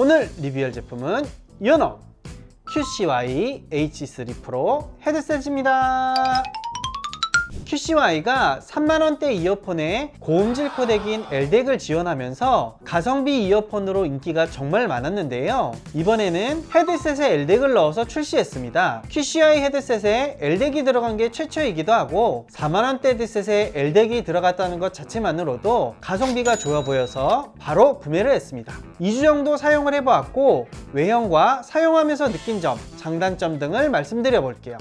오늘 리뷰할 제품은 연어 QCY H3 프로 헤드셋입니다. QCY가 3만원대 이어폰에 고음질 코덱인 LDEC을 지원하면서 가성비 이어폰으로 인기가 정말 많았는데요. 이번에는 헤드셋에 LDEC을 넣어서 출시했습니다. QCY 헤드셋에 LDEC이 들어간 게 최초이기도 하고 4만원대 헤드셋에 LDEC이 들어갔다는 것 자체만으로도 가성비가 좋아 보여서 바로 구매를 했습니다. 2주 정도 사용을 해보았고 외형과 사용하면서 느낀 점, 장단점 등을 말씀드려 볼게요.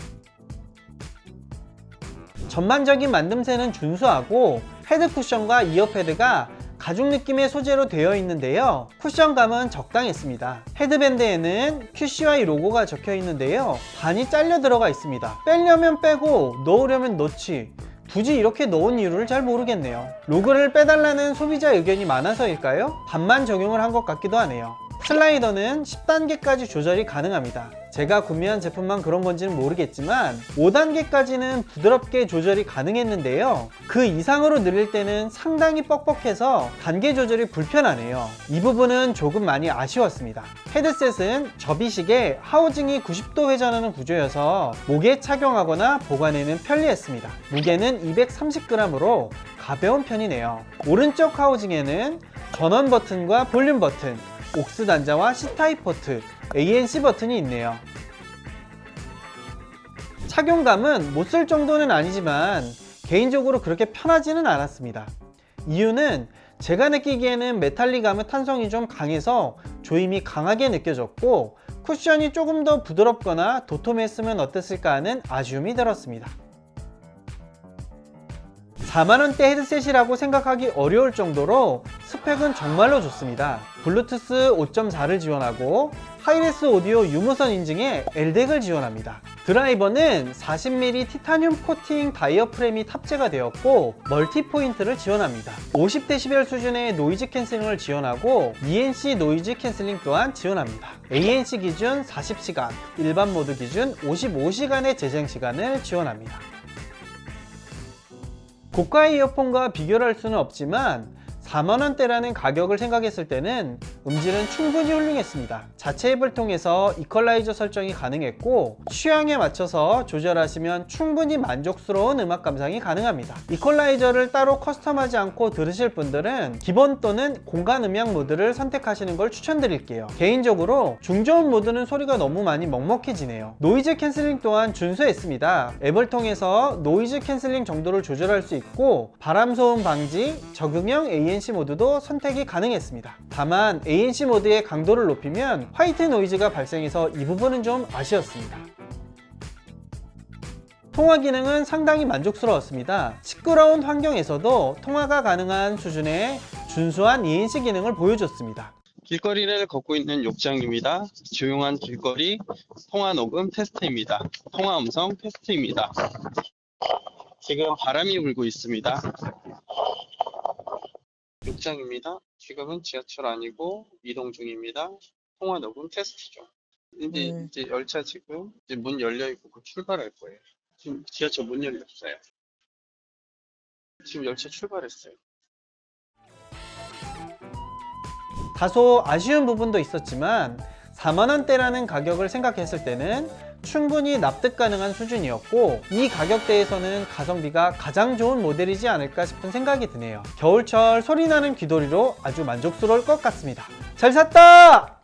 전반적인 만듦새는 준수하고 헤드 쿠션과 이어 패드가 가죽 느낌의 소재로 되어 있는데요. 쿠션감은 적당했습니다. 헤드밴드에는 QCY 로고가 적혀 있는데요. 반이 잘려 들어가 있습니다. 빼려면 빼고 넣으려면 넣지. 굳이 이렇게 넣은 이유를 잘 모르겠네요. 로그를 빼달라는 소비자 의견이 많아서일까요? 반만 적용을 한 것 같기도 하네요. 슬라이더는 10단계까지 조절이 가능합니다. 제가 구매한 제품만 그런 건지는 모르겠지만 5단계까지는 부드럽게 조절이 가능했는데요. 그 이상으로 늘릴 때는 상당히 뻑뻑해서 단계 조절이 불편하네요. 이 부분은 조금 많이 아쉬웠습니다. 헤드셋은 접이식에 하우징이 90도 회전하는 구조여서 목에 착용하거나 보관에는 편리했습니다. 무게는 230g으로 가벼운 편이네요. 오른쪽 하우징에는 전원 버튼과 볼륨 버튼, 옥스 단자와 C타입 포트, ANC 버튼이 있네요. 착용감은 못 쓸 정도는 아니지만 개인적으로 그렇게 편하지는 않았습니다. 이유는 제가 느끼기에는 메탈리감의 탄성이 좀 강해서 조임이 강하게 느껴졌고 쿠션이 조금 더 부드럽거나 도톰했으면 어땠을까 하는 아쉬움이 들었습니다. 4만원대 헤드셋이라고 생각하기 어려울 정도로 스펙은 정말로 좋습니다. 블루투스 5.4를 지원하고 하이레스 오디오 유무선 인증에 LDEC을 지원합니다. 드라이버는 40mm 티타늄 코팅 다이어 프레임이 탑재가 되었고 멀티 포인트를 지원합니다. 50dB 수준의 노이즈 캔슬링을 지원하고 ENC 노이즈 캔슬링 또한 지원합니다. ANC 기준 40시간, 일반 모드 기준 55시간의 재생 시간을 지원합니다. 고가 이어폰과 비교를 할 수는 없지만 4만원대라는 가격을 생각했을 때는 음질은 충분히 훌륭했습니다. 자체 앱을 통해서 이퀄라이저 설정이 가능했고 취향에 맞춰서 조절하시면 충분히 만족스러운 음악 감상이 가능합니다. 이퀄라이저를 따로 커스텀하지 않고 들으실 분들은 기본 또는 공간 음향 모드를 선택하시는 걸 추천드릴게요. 개인적으로 중저음 모드는 소리가 너무 많이 먹먹해지네요. 노이즈 캔슬링 또한 준수했습니다. 앱을 통해서 노이즈 캔슬링 정도를 조절할 수 있고 바람 소음 방지, 적응형 ANC 모드도 선택이 가능했습니다. 다만 ANC 모드의 강도를 높이면 화이트 노이즈가 발생해서 이 부분은 좀 아쉬웠습니다. 통화 기능은 상당히 만족스러웠습니다. 시끄러운 환경에서도 통화가 가능한 수준의 준수한 ENC 기능을 보여줬습니다. 길거리를 걷고 있는 욕장입니다. 조용한 길거리 통화 녹음 테스트입니다. 통화 음성 테스트입니다. 지금 바람이 불고 있습니다. 욕장입니다. 지금은 지하철 아니고 이동 중입니다. 통화 녹음 테스트죠. 이제, 네. 이제 열차 지금 이제 문 열려 있고 곧 출발할 거예요. 지금 지하철 문 열렸어요. 지금 열차 출발했어요. 다소 아쉬운 부분도 있었지만 4만원대라는 가격을 생각했을 때는 충분히 납득 가능한 수준이었고 이 가격대에서는 가성비가 가장 좋은 모델이지 않을까 싶은 생각이 드네요. 겨울철 소리나는 귀돌이로 아주 만족스러울 것 같습니다. 잘 샀다!